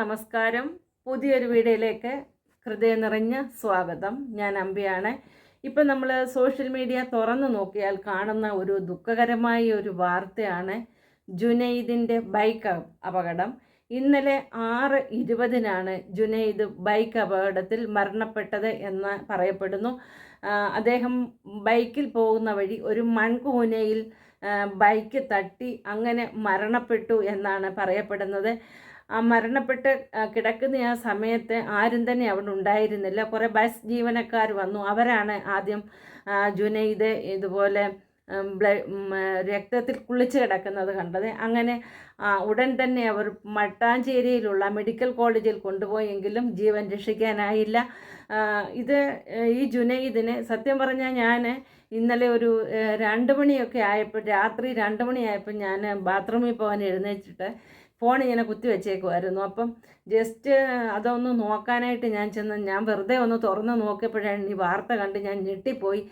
നമസ്കാരം. പുതിയൊരു വീഡിയോയിലേക്ക് ഹൃദയം നിറഞ്ഞ സ്വാഗതം. ഞാൻ അമ്പിയാണ്. ഇപ്പം നമ്മൾ സോഷ്യൽ മീഡിയ തുറന്നു നോക്കിയാൽ കാണുന്ന ഒരു ദുഃഖകരമായ ഒരു വാർത്തയാണ് ജുനൈദിന്റെ ബൈക്ക് അപകടം. ഇന്നലെ ആറ് ഇരുപതിനാണ് ജുനൈദ് ബൈക്ക് അപകടത്തിൽ മരണപ്പെട്ടത് എന്ന് പറയപ്പെടുന്നു. അദ്ദേഹം ബൈക്കിൽ പോകുന്ന വഴി ഒരു മൺകൂനയിൽ ബൈക്ക് തട്ടി അങ്ങനെ മരണപ്പെട്ടു എന്നാണ് പറയപ്പെടുന്നത്. ആ മരണപ്പെട്ട് കിടക്കുന്ന ആ സമയത്ത് ആരും തന്നെ അവിടെ ഉണ്ടായിരുന്നില്ല. കുറേ ബസ് ജീവനക്കാർ വന്നു. അവരാണ് ആദ്യം ജുനൈദ് ഇതുപോലെ രക്തത്തിൽ കുളിച്ച് കിടക്കുന്നത് കണ്ടത്. അങ്ങനെ ഉടൻ തന്നെ അവർ മട്ടാഞ്ചേരിയിലുള്ള മെഡിക്കൽ കോളേജിൽ കൊണ്ടുപോയെങ്കിലും ജീവൻ രക്ഷിക്കാനായില്ല. ഇത് ഈ ജുനൈദിന് സത്യം പറഞ്ഞാൽ ഞാൻ ഇന്നലെ ഒരു രണ്ട് മണിയൊക്കെ ആയപ്പോൾ രാത്രി രണ്ട് മണിയായപ്പോൾ ഞാൻ ബാത്റൂമിൽ പോകാൻ എഴുന്നേറ്റിട്ട് ഫോൺ ഇങ്ങനെ കുത്തി വെച്ചേക്കുമായിരുന്നു അപ്പം ജസ്റ്റ് അതൊന്ന് നോക്കാനായിട്ട് ഞാൻ ചെന്ന് ഞാൻ വെറുതെ ഒന്ന് തുറന്ന് നോക്കിയപ്പോഴാണ് ഈ വാർത്ത കണ്ട് ഞാൻ ഞെട്ടിപ്പോയി.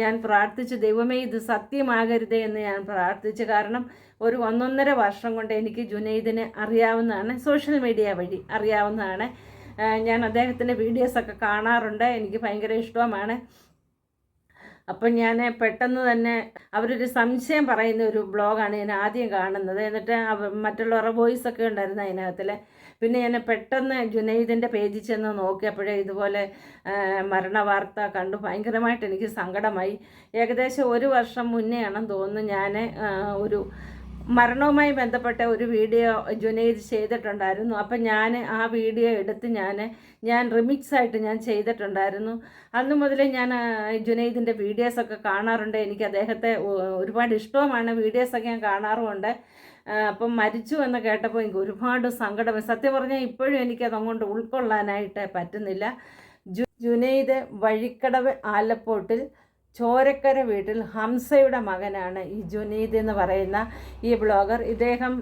ഞാൻ പ്രാർത്ഥിച്ചു ദൈവമേ ഇത് സത്യമാകരുതേ എന്ന് ഞാൻ പ്രാർത്ഥിച്ചു. കാരണം ഒരു ഒന്നൊന്നര വർഷം കൊണ്ട് എനിക്ക് ജുനൈദിനെ അറിയാവുന്നതാണ് സോഷ്യൽ മീഡിയ വഴി അറിയാവുന്നതാണ്. ഞാൻ അദ്ദേഹത്തിന്റെ വീഡിയോസൊക്കെ കാണാറുണ്ട്. എനിക്ക് ഭയങ്കര ഇഷ്ടവുമാണ്. അപ്പം ഞാൻ പെട്ടെന്ന് തന്നെ അവരൊരു സംശയം പറയുന്ന ഒരു ബ്ലോഗാണ് ഞാൻ ആദ്യം കാണുന്നത്. എന്നിട്ട് മറ്റുള്ളവരുടെ വോയിസ് ഒക്കെ ഉണ്ടായിരുന്നു അതിനകത്തിൽ പിന്നെ ഞാൻ പെട്ടെന്ന് ജുനൈദിന്റെ പേജിൽ ചെന്ന് നോക്കിയപ്പോഴേ ഇതുപോലെ മരണ വാർത്ത കണ്ടു. ഭയങ്കരമായിട്ട് എനിക്ക് സങ്കടമായി. ഏകദേശം ഒരു വർഷം മുന്നേ ആണെന്ന് തോന്നുന്നു ഞാൻ ഒരു മരണവുമായി ബന്ധപ്പെട്ട ഒരു വീഡിയോ ജുനൈദ് ചെയ്തിട്ടുണ്ടായിരുന്നു. അപ്പം ഞാൻ ആ വീഡിയോ എടുത്ത് ഞാൻ ഞാൻ റിമിക്സ് ആയിട്ട് ഞാൻ ചെയ്തിട്ടുണ്ടായിരുന്നു. അന്ന് മുതലേ ഞാൻ ജുനൈദിന്റെ വീഡിയോസൊക്കെ കാണാറുണ്ട്. എനിക്ക് അദ്ദേഹത്തെ ഒരുപാട് ഇഷ്ടവുമാണ് വീഡിയോസൊക്കെ ഞാൻ കാണാറുമുണ്ട്. അപ്പം മരിച്ചു എന്ന് കേട്ടപ്പോൾ എനിക്ക് ഒരുപാട് സങ്കടം. സത്യം പറഞ്ഞാൽ ഇപ്പോഴും എനിക്കത് അങ്ങോട്ട് ഉൾക്കൊള്ളാനായിട്ട് പറ്റുന്നില്ല. ജു ജുനൈദ് വഴിക്കടവ് ആലപ്പോട്ടിൽ ചോരക്കര വീട്ടിൽ ഹംസയുടെ മകനാണ് ഈ ജുനീദ് എന്ന് പറയുന്ന ഈ ബ്ലോഗർ. ഇദ്ദേഹം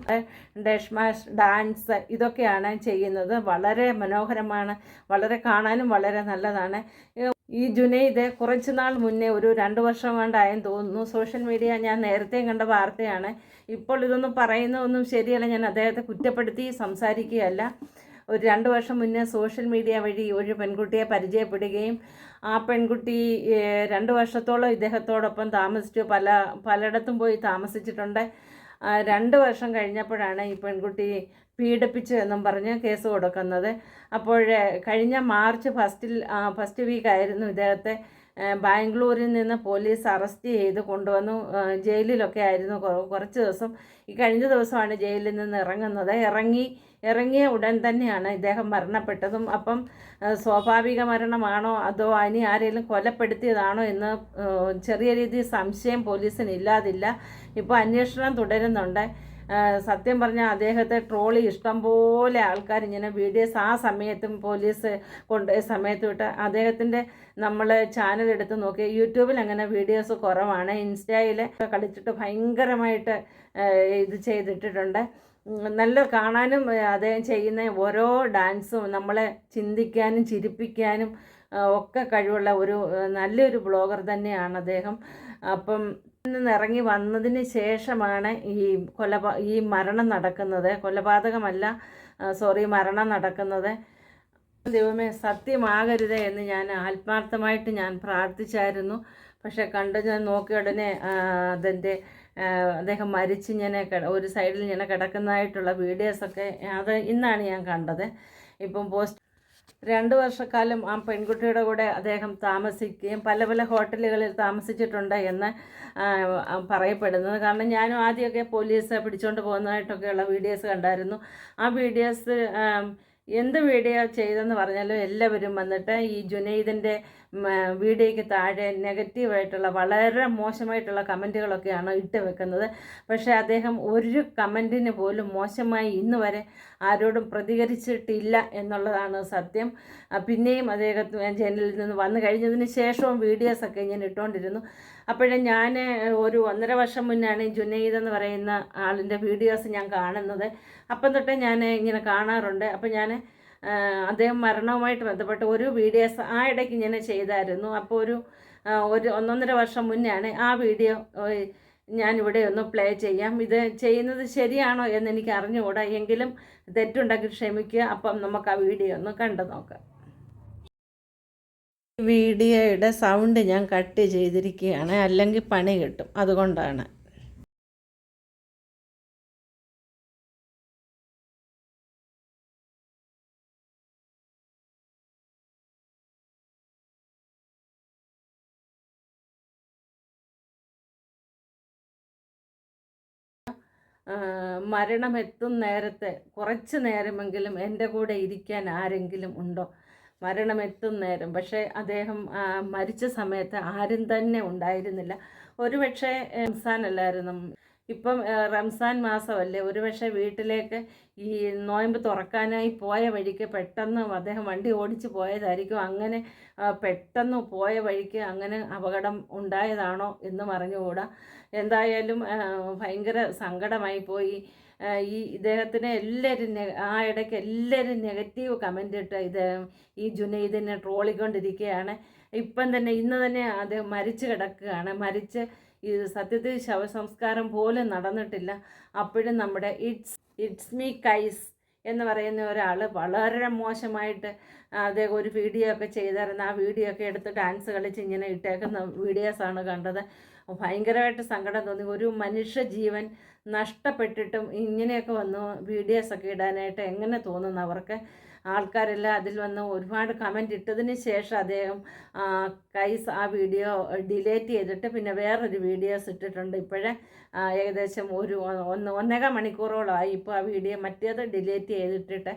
ഡഷ്മാഷ് ഡാൻസ് ഇതൊക്കെയാണ് ചെയ്യുന്നത്. വളരെ മനോഹരമാണ്. വളരെ കാണാനും വളരെ നല്ലതാണ്. ഈ ജുനൈദ് കുറച്ച് നാൾ മുന്നേ ഒരു രണ്ട് വർഷം കൊണ്ടായെന്ന് തോന്നുന്നു സോഷ്യൽ മീഡിയ ഞാൻ നേരത്തെ കണ്ട വാർത്തയാണ്. ഇപ്പോൾ ഇതൊന്നും പറയുന്നതൊന്നും ശരിയല്ല. ഞാൻ അദ്ദേഹത്തെ കുറ്റപ്പെടുത്തി സംസാരിക്കുകയല്ല. ഒരു രണ്ട് വർഷം മുന്നേ സോഷ്യൽ മീഡിയ വഴി ഒരു പെൺകുട്ടിയെ പരിചയപ്പെടുകയും ആ പെൺകുട്ടി രണ്ട് വർഷത്തോളം ഇദ്ദേഹത്തോടൊപ്പം താമസിച്ചു. പല പലയിടത്തും പോയി താമസിച്ചിട്ടുണ്ട്. രണ്ട് വർഷം കഴിഞ്ഞപ്പോഴാണ് ഈ പെൺകുട്ടി പീഡിപ്പിച്ചു എന്നും പറഞ്ഞ് കേസ് കൊടുക്കുന്നത്. അപ്പോൾ കഴിഞ്ഞ മാർച്ച് ഫസ്റ്റിൽ ഫസ്റ്റ് വീക്കായിരുന്നു ഇദ്ദേഹത്തെ ബാംഗ്ലൂരിൽ നിന്ന് പോലീസ് അറസ്റ്റ് ചെയ്ത് കൊണ്ടുവന്നു. ജയിലിലൊക്കെ ആയിരുന്നു കുറച്ച് ദിവസം. ഈ കഴിഞ്ഞ ദിവസമാണ് ജയിലിൽ നിന്ന് ഇറങ്ങുന്നത്. ഇറങ്ങി ഇറങ്ങിയ ഉടൻ തന്നെയാണ് ഇദ്ദേഹം മരണപ്പെട്ടതും. അപ്പം സ്വാഭാവിക മരണമാണോ അതോ ഇനി ആരെങ്കിലും കൊലപ്പെടുത്തിയതാണോ എന്ന് ചെറിയ രീതിയിൽ സംശയം പോലീസിന് ഇല്ലാതില്ല. ഇപ്പോൾ അന്വേഷണം തുടരുന്നുണ്ട്. സത്യം പറഞ്ഞാൽ അദ്ദേഹത്തെ ട്രോളി ഇഷ്ടംപോലെ ആൾക്കാർ ഇങ്ങനെ വീഡിയോസ് ആ സമയത്തും പോലീസ് കൊണ്ടുപോയ സമയത്ത് വിട്ട് അദ്ദേഹത്തിന്റെ നമ്മൾ ചാനൽ എടുത്ത് നോക്കി. യൂട്യൂബിൽ അങ്ങനെ വീഡിയോസ് കുറവാണ്. ഇൻസ്റ്റയിൽ കളിച്ചിട്ട് ഭയങ്കരമായിട്ട് ഇത് ചെയ്തിട്ടിട്ടുണ്ട്. നല്ല കാണാനും അദ്ദേഹം ചെയ്യുന്ന ഓരോ ഡാൻസും നമ്മളെ ചിന്തിക്കാനും ചിരിപ്പിക്കാനും ഒക്കെ കഴിവുള്ള ഒരു നല്ലൊരു ബ്ലോഗർ തന്നെയാണ് അദ്ദേഹം. അപ്പം ഇന്ന് ഇറങ്ങി വന്നതിന് ശേഷമാണ് ഈ കൊലപാ ഈ മരണം നടക്കുന്നത്. കൊലപാതകമല്ല സോറി മരണം നടക്കുന്നത്. ദൈവമേ സത്യമാകരുത് എന്ന് ഞാൻ ആത്മാർത്ഥമായിട്ട് ഞാൻ പ്രാർത്ഥിച്ചായിരുന്നു. പക്ഷെ കണ്ട് ഞാൻ നോക്കിയ ഉടനെ അതിന്റെ അദ്ദേഹം മരിച്ച് ഇങ്ങനെ ഒരു സൈഡിൽ ഇങ്ങനെ കിടക്കുന്നതായിട്ടുള്ള വീഡിയോസൊക്കെ അത് ഇന്നാണ് ഞാൻ കണ്ടത്. ഇപ്പം പോസ്റ്റ് രണ്ട് വർഷക്കാലം ആ പെൺകുട്ടിയുടെ കൂടെ അദ്ദേഹം താമസിക്കുകയും പല പല ഹോട്ടലുകളിൽ താമസിച്ചിട്ടുണ്ട് എന്ന് പറയപ്പെടുന്നത്. കാരണം ഞാനും ആദ്യമൊക്കെ പോലീസ് പിടിച്ചുകൊണ്ട് പോകുന്നതായിട്ടൊക്കെയുള്ള വീഡിയോസ് കണ്ടായിരുന്നു. ആ വീഡിയോസ് എന്ത് വീഡിയോ ചെയ്തെന്ന് പറഞ്ഞാലും എല്ലാവരും വന്നിട്ട് ഈ ജുനൈദിന്റെ വീഡിയോയ്ക്ക് താഴെ നെഗറ്റീവായിട്ടുള്ള വളരെ മോശമായിട്ടുള്ള കമന്റുകളൊക്കെയാണ് ഇട്ട് വെക്കുന്നത്. പക്ഷേ അദ്ദേഹം ഒരു കമന്റിന് പോലും മോശമായി ഇന്ന് വരെ ആരോടും പ്രതികരിച്ചിട്ടില്ല എന്നുള്ളതാണ് സത്യം. പിന്നെയും അദ്ദേഹത്തിന് ചാനലിൽ നിന്ന് വന്നു കഴിഞ്ഞതിന് ശേഷവും വീഡിയോസൊക്കെ ഞാൻ ഇട്ടുകൊണ്ടിരുന്നു അപ്പോഴേ ഞാൻ ഒരു ഒന്നര വർഷം മുന്നാണ് ജുനൈദ് എന്ന് പറയുന്ന ആളിന്റെ വീഡിയോസ് ഞാൻ കാണുന്നത്. അപ്പം തൊട്ടേ ഞാൻ ഇങ്ങനെ കാണാറുണ്ട്. അപ്പം ഞാൻ അദ്ദേഹം മരണവുമായിട്ട് ബന്ധപ്പെട്ട് ഒരു വീഡിയോസ് ആ ഇടയ്ക്ക് ഇങ്ങനെ ചെയ്തായിരുന്നു. അപ്പോൾ ഒരു ഒരു ഒന്നൊന്നര വർഷം മുന്നെയാണ് ആ വീഡിയോ ഞാനിവിടെ ഒന്ന് പ്ലേ ചെയ്യാം. ഇത് ചെയ്യുന്നത് ശരിയാണോ എന്ന് എനിക്ക് അറിഞ്ഞുകൂടാ. എങ്കിലും തെറ്റുണ്ടെങ്കിൽ ക്ഷമിക്കുക. അപ്പം നമുക്ക് ആ വീഡിയോ ഒന്ന് കണ്ടു നോക്കാം. വീഡിയോയുടെ സൗണ്ട് ഞാൻ കട്ട് ചെയ്തിരിക്കുകയാണ്. അല്ലെങ്കിൽ പണി കിട്ടും. അതുകൊണ്ടാണ്. മരണമെത്തും നേരത്തെ കുറച്ച് നേരമെങ്കിലും എന്റെ കൂടെ ഇരിക്കാൻ ആരെങ്കിലും ഉണ്ടോ? മരണമെത്തും നേരം. പക്ഷേ അദ്ദേഹം മരിച്ച സമയത്ത് ആരും തന്നെ ഉണ്ടായിരുന്നില്ല. ഒരുപക്ഷെ റംസാനല്ലായിരുന്നു ഇപ്പം റംസാൻ മാസമല്ലേ? ഒരുപക്ഷെ വീട്ടിലേക്ക് ഈ നോയമ്പ് തുറക്കാനായി പോയ വഴിക്ക് പെട്ടെന്ന് അദ്ദേഹം വണ്ടി ഓടിച്ച് പോയതായിരിക്കും. അങ്ങനെ പെട്ടെന്ന് പോയ വഴിക്ക് അങ്ങനെ അപകടം ഉണ്ടായതാണോ എന്ന് പറഞ്ഞുകൂടാ എന്തായാലും ഭയങ്കര സങ്കടമായി പോയി. ഈ ഇദ്ദേഹത്തിന് എല്ലാവരും ആ ഇടയ്ക്ക് എല്ലാവരും നെഗറ്റീവ് കമന്റ് ഇട്ട് ഇത് ഈ ജുനൈദിനെ ട്രോളിക്കൊണ്ടിരിക്കുകയാണ്. ഇപ്പം തന്നെ ഇന്ന് തന്നെ അദ്ദേഹം മരിച്ചു കിടക്കുകയാണ്. മരിച്ച് ഈ സത്യത്തിൽ ശവസംസ്കാരം പോലും നടന്നിട്ടില്ല. അപ്പോഴും നമ്മുടെ ഇറ്റ്സ് ഇറ്റ്സ് മീ കൈസ് എന്ന് പറയുന്ന ഒരാൾ വളരെ മോശമായിട്ട് അദ്ദേഹം ഒരു വീഡിയോ ഒക്കെ ചെയ്തായിരുന്നു ആ വീഡിയോ ഒക്കെ എടുത്ത് ഡാൻസ് കളിച്ച് ഇങ്ങനെ ഇട്ടേക്കുന്ന വീഡിയോസാണ് കണ്ടത്. ഭയങ്കരമായിട്ട് സങ്കടം തോന്നി. ഒരു മനുഷ്യ ജീവൻ നഷ്ടപ്പെട്ടിട്ടും ഇങ്ങനെയൊക്കെ വന്നു വീഡിയോസൊക്കെ ഇടാനായിട്ട് എങ്ങനെ തോന്നുന്നു അവർക്ക്? ആൾക്കാരെല്ലാം അതിൽ വന്ന് ഒരുപാട് കമന്റ് ഇട്ടതിന് ശേഷം അദ്ദേഹം കൈസ് ആ വീഡിയോ ഡിലേറ്റ് ചെയ്തിട്ട് പിന്നെ വേറൊരു വീഡിയോസ് ഇട്ടിട്ടുണ്ട്. ഇപ്പോഴേ ഏകദേശം ഒരു ഒന്ന് ഒന്നേകാൽ മണിക്കൂറോളമായി ഇപ്പോൾ ആ വീഡിയോ മറ്റേത് ഡിലേറ്റ് ചെയ്തിട്ടിട്ട്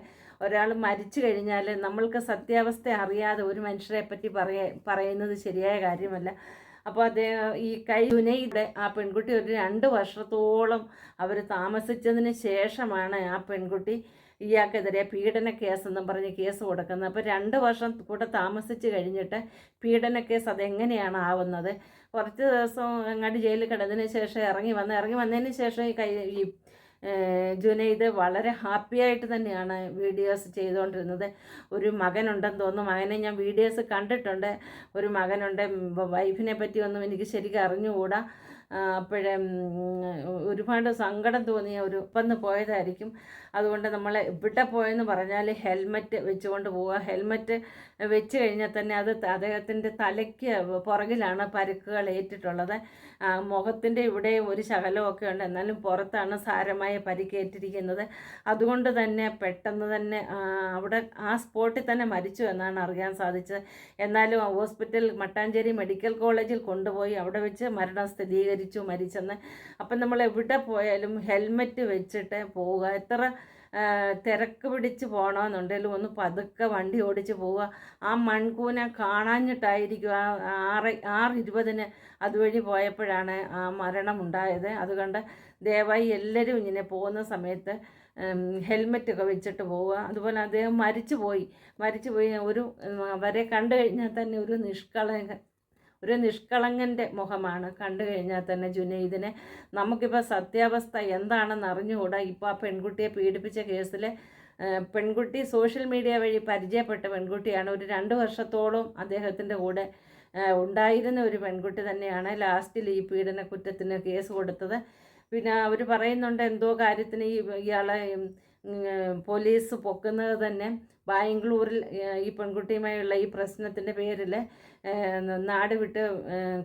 ഒരാൾ മരിച്ചു കഴിഞ്ഞാൽ നമ്മൾക്ക് സത്യാവസ്ഥ അറിയാതെ ഒരു മനുഷ്യരെ പറ്റി പറയ പറയുന്നത് ശരിയായ കാര്യമല്ല. അപ്പോൾ അദ്ദേഹം ഈ കൈ ജുനൈദ് ആ പെൺകുട്ടി ഒരു രണ്ട് വർഷത്തോളം അവർ താമസിച്ചതിന് ശേഷമാണ് ആ പെൺകുട്ടി ഇയാൾക്കെതിരെ പീഡന കേസെന്നും പറഞ്ഞ് കേസ് കൊടുക്കുന്നത്. അപ്പോൾ രണ്ട് വർഷം കൂടെ താമസിച്ച് കഴിഞ്ഞിട്ട് പീഡന കേസ് അതെങ്ങനെയാണ് ആവുന്നത്? കുറച്ച് ദിവസം അങ്ങാടി ജയിലിൽ കിടന്നതിന് ശേഷം ഇറങ്ങി വന്ന് ഇറങ്ങി വന്നതിന് ശേഷം ഈ കൈ ഈ ജുനൈദ് വളരെ ഹാപ്പിയായിട്ട് തന്നെയാണ് വീഡിയോസ് ചെയ്തുകൊണ്ടിരുന്നത്. ഒരു മകനുണ്ടെന്ന് തോന്നുന്നു. മകനെ ഞാൻ വീഡിയോസ് കണ്ടിട്ടുണ്ട്. ഒരു മകനുണ്ട്. വൈഫിനെ പറ്റിയൊന്നും എനിക്ക് ശരിക്കും അറിഞ്ഞുകൂടാ. അപ്പോഴേ ഒരുപാട് സങ്കടം തോന്നിയ ഒരു ഒപ്പന്ന് പോയതായിരിക്കും. അതുകൊണ്ട് നമ്മൾ എവിടെ പോയെന്ന് പറഞ്ഞാൽ ഹെൽമറ്റ് വെച്ചുകൊണ്ട് പോവുക. ഹെൽമറ്റ് വെച്ച് കഴിഞ്ഞാൽ തന്നെ അത് അദ്ദേഹത്തിന്റെ തലയ്ക്ക് പുറകിലാണ് പരുക്കുകൾ ഏറ്റിട്ടുള്ളത്. മുഖത്തിന്റെ ഇവിടെ ഒരു ശകലമൊക്കെ ഉണ്ട്. എന്നാലും പുറത്താണ് സാരമായ പരിക്കേറ്റിരിക്കുന്നത് അതുകൊണ്ട് തന്നെ പെട്ടെന്ന് തന്നെ അവിടെ ആ സ്പോട്ടിൽ തന്നെ മരിച്ചു എന്നാണ് അറിയാൻ സാധിച്ചത്. എന്നാലും ഹോസ്പിറ്റൽ മട്ടാഞ്ചേരി മെഡിക്കൽ കോളേജിൽ കൊണ്ടുപോയി അവിടെ വെച്ച് മരണം സ്ഥിരീകരിച്ചു മരിച്ചെന്ന്. അപ്പം നമ്മൾ എവിടെ പോയാലും ഹെൽമെറ്റ് വെച്ചിട്ട് പോവുക. എത്ര തിരക്ക് പിടിച്ച് പോകണമെന്നുണ്ടെങ്കിലും ഒന്ന് പതുക്കെ വണ്ടി ഓടിച്ച് പോവുക. ആ മൺകൂന കാണാഞ്ഞിട്ടായിരിക്കും ആ ആറ് ആറ് ഇരുപതിന് അതുവഴി പോയപ്പോഴാണ് ആ മരണം ഉണ്ടായത് അതുകൊണ്ട് ദയവായി എല്ലാവരും ഇങ്ങനെ പോകുന്ന സമയത്ത് ഹെൽമെറ്റൊക്കെ വെച്ചിട്ട് പോവുക. അതുപോലെ അദ്ദേഹം മരിച്ചു പോയി മരിച്ചു പോയി ഒരു അവരെ കണ്ടു കഴിഞ്ഞാൽ തന്നെ ഒരു നിഷ്കളങ്ക ഒരു നിഷ്കളങ്കന്റെ മുഖമാണ്. കണ്ടു കഴിഞ്ഞാൽ തന്നെ ജുനൈദിനെ നമുക്കിപ്പോൾ സത്യാവസ്ഥ എന്താണെന്ന് അറിഞ്ഞുകൂടാ. ഇപ്പോൾ ആ പെൺകുട്ടിയെ പീഡിപ്പിച്ച കേസിൽ പെൺകുട്ടി സോഷ്യൽ മീഡിയ വഴി പരിചയപ്പെട്ട പെൺകുട്ടിയാണ്. ഒരു രണ്ട് വർഷത്തോളം അദ്ദേഹത്തിന്റെ കൂടെ ഉണ്ടായിരുന്ന ഒരു പെൺകുട്ടി തന്നെയാണ് ലാസ്റ്റിൽ ഈ പീഡന കുറ്റത്തിന് കേസ് കൊടുത്തത്. പിന്നെ അവർ പറയുന്നുണ്ട് എന്തോ കാര്യത്തിന് ഈ ഇയാളെ പോലീസ് പൊക്കുന്നത് തന്നെ ബാംഗ്ലൂരിൽ ഈ പെൺകുട്ടിയുമായുള്ള ഈ പ്രശ്നത്തിന്റെ പേരിൽ നാട് വിട്ട്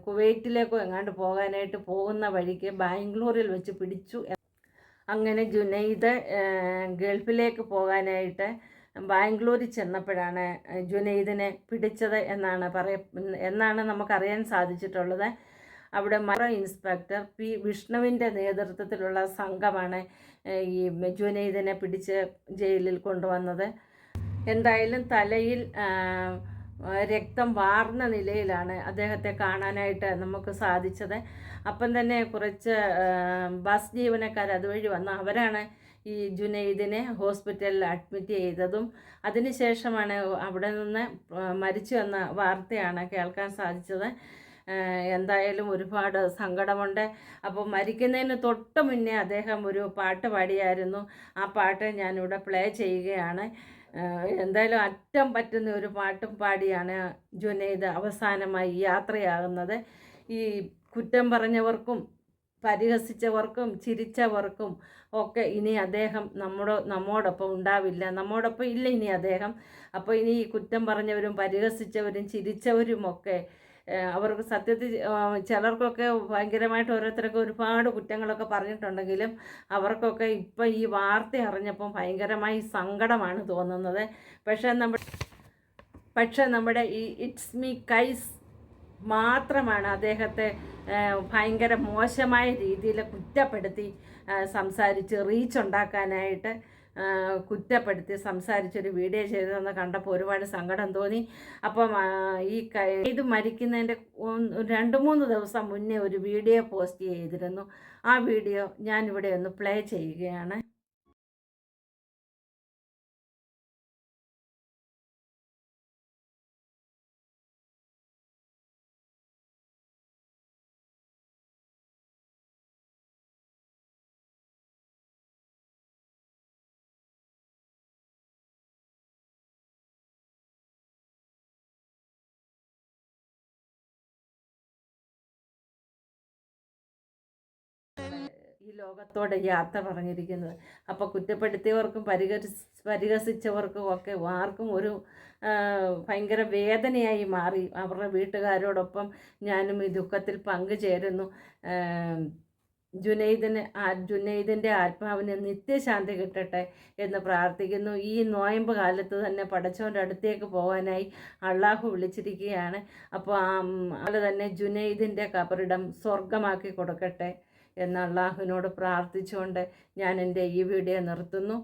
കുവൈറ്റിലേക്കോ എങ്ങാണ്ട് പോകാനായിട്ട് പോകുന്ന വഴിക്ക് ബാംഗ്ലൂരിൽ വെച്ച് പിടിച്ചു. അങ്ങനെ ജുനൈദ് ഗൾഫിലേക്ക് പോകാനായിട്ട് ബാംഗ്ലൂരിൽ ചെന്നപ്പോഴാണ് ജുനൈദിനെ പിടിച്ചത് എന്നാണ് പറയ എന്നാണ് നമുക്കറിയാൻ സാധിച്ചിട്ടുള്ളത്. അവിടെ മറ ഇൻസ്പെക്ടർ പി വിഷ്ണുവിന്റെ നേതൃത്വത്തിലുള്ള സംഘമാണ് ഈ ജുനൈദിനെ പിടിച്ച് ജയിലിൽ കൊണ്ടുവന്നത്. എന്തായാലും തലയിൽ രക്തം വാർന്ന നിലയിലാണ് അദ്ദേഹത്തെ കാണാനായിട്ട് നമുക്ക് സാധിച്ചത്. അപ്പം തന്നെ കുറച്ച് ബസ് ജീവനക്കാർ അതുവഴി വന്ന അവരാണ് ഈ ജുനൈദിനെ ഹോസ്പിറ്റലിൽ അഡ്മിറ്റ് ചെയ്തതും. അതിനുശേഷമാണ് അവിടെ നിന്ന് മരിച്ചു എന്ന വാർത്തയാണ് കേൾക്കാൻ സാധിച്ചത്. എന്തായാലും ഒരുപാട് സങ്കടമുണ്ട്. അപ്പോൾ മരിക്കുന്നതിന് തൊട്ട് മുന്നേ അദ്ദേഹം ഒരു പാട്ട് പാടിയായിരുന്നു. ആ പാട്ട് ഞാനിവിടെ പ്ലേ ചെയ്യുകയാണ്. എന്തായാലും അറ്റം പറ്റുന്ന ഒരു പാട്ടും പാടിയാണ് ജുനൈദ് അവസാനമായി യാത്രയാകുന്നത്. ഈ കുറ്റം പറഞ്ഞവർക്കും പരിഹസിച്ചവർക്കും ചിരിച്ചവർക്കും ഒക്കെ ഇനി അദ്ദേഹം നമ്മുടെ നമ്മോടൊപ്പം ഉണ്ടാവില്ല. നമ്മോടൊപ്പം ഇല്ല ഇനി അദ്ദേഹം. അപ്പോൾ ഇനി ഈ കുറ്റം പറഞ്ഞവരും പരിഹസിച്ചവരും ചിരിച്ചവരും ഒക്കെ അവർക്ക് സത്യത്തിൽ ചിലർക്കൊക്കെ ഭയങ്കരമായിട്ട് ഓരോരുത്തരൊക്കെ ഒരുപാട് കുറ്റങ്ങളൊക്കെ പറഞ്ഞിട്ടുണ്ടെങ്കിലും അവർക്കൊക്കെ ഇപ്പം ഈ വാർത്ത അറിഞ്ഞപ്പം ഭയങ്കരമായി സങ്കടമാണ് തോന്നുന്നത്. പക്ഷേ നമ്മുടെ പക്ഷേ നമ്മുടെ ഈ ഇറ്റ്സ് മീ കൈസ് മാത്രമാണ് അദ്ദേഹത്തെ ഭയങ്കര മോശമായ രീതിയിൽ കുറ്റപ്പെടുത്തി സംസാരിച്ച് റീച്ച് ഉണ്ടാക്കാനായിട്ട് കുറ്റപ്പെടുത്തി സംസാരിച്ചൊരു വീഡിയോ ചെയ്തതെന്ന് കണ്ടപ്പോൾ ഒരുപാട് സങ്കടം തോന്നി. അപ്പം ഈ ഇത് മരിക്കുന്നതിന്റെ രണ്ട് മൂന്ന് ദിവസം മുന്നേ ഒരു വീഡിയോ പോസ്റ്റ് ചെയ്തിരുന്നു. ആ വീഡിയോ ഞാനിവിടെ ഒന്ന് പ്ലേ ചെയ്യുകയാണ്. ഈ ലോകത്തോടെ യാത്ര പറഞ്ഞിരിക്കുന്നത്. അപ്പോൾ കുറ്റപ്പെടുത്തിയവർക്കും പരിഹസി പരിഹസിച്ചവർക്കും ഒക്കെ ആർക്കും ഒരു ഭയങ്കര വേദനയായി മാറി. അവരുടെ വീട്ടുകാരോടൊപ്പം ഞാനും ഈ ദുഃഖത്തിൽ പങ്കുചേരുന്നു. ജുനൈദിന് ആ ജുനൈദിന്റെ ആത്മാവിന് നിത്യശാന്തി കിട്ടട്ടെ എന്ന് പ്രാർത്ഥിക്കുന്നു. ഈ നോയമ്പ് കാലത്ത് തന്നെ പടച്ചവന്റെ അടുത്തേക്ക് പോകാനായി അള്ളാഹു വിളിച്ചിരിക്കുകയാണ്. അപ്പോൾ അതുപോലെ തന്നെ ജുനൈദിന്റെ കബറിടം സ്വർഗമാക്കി കൊടുക്കട്ടെ. എന്ന് അള്ളാഹുവിനോട് പ്രാർത്ഥിച്ചുകൊണ്ട് ഞാൻ എന്റെ ഈ വീഡിയോ നിർത്തുന്നു.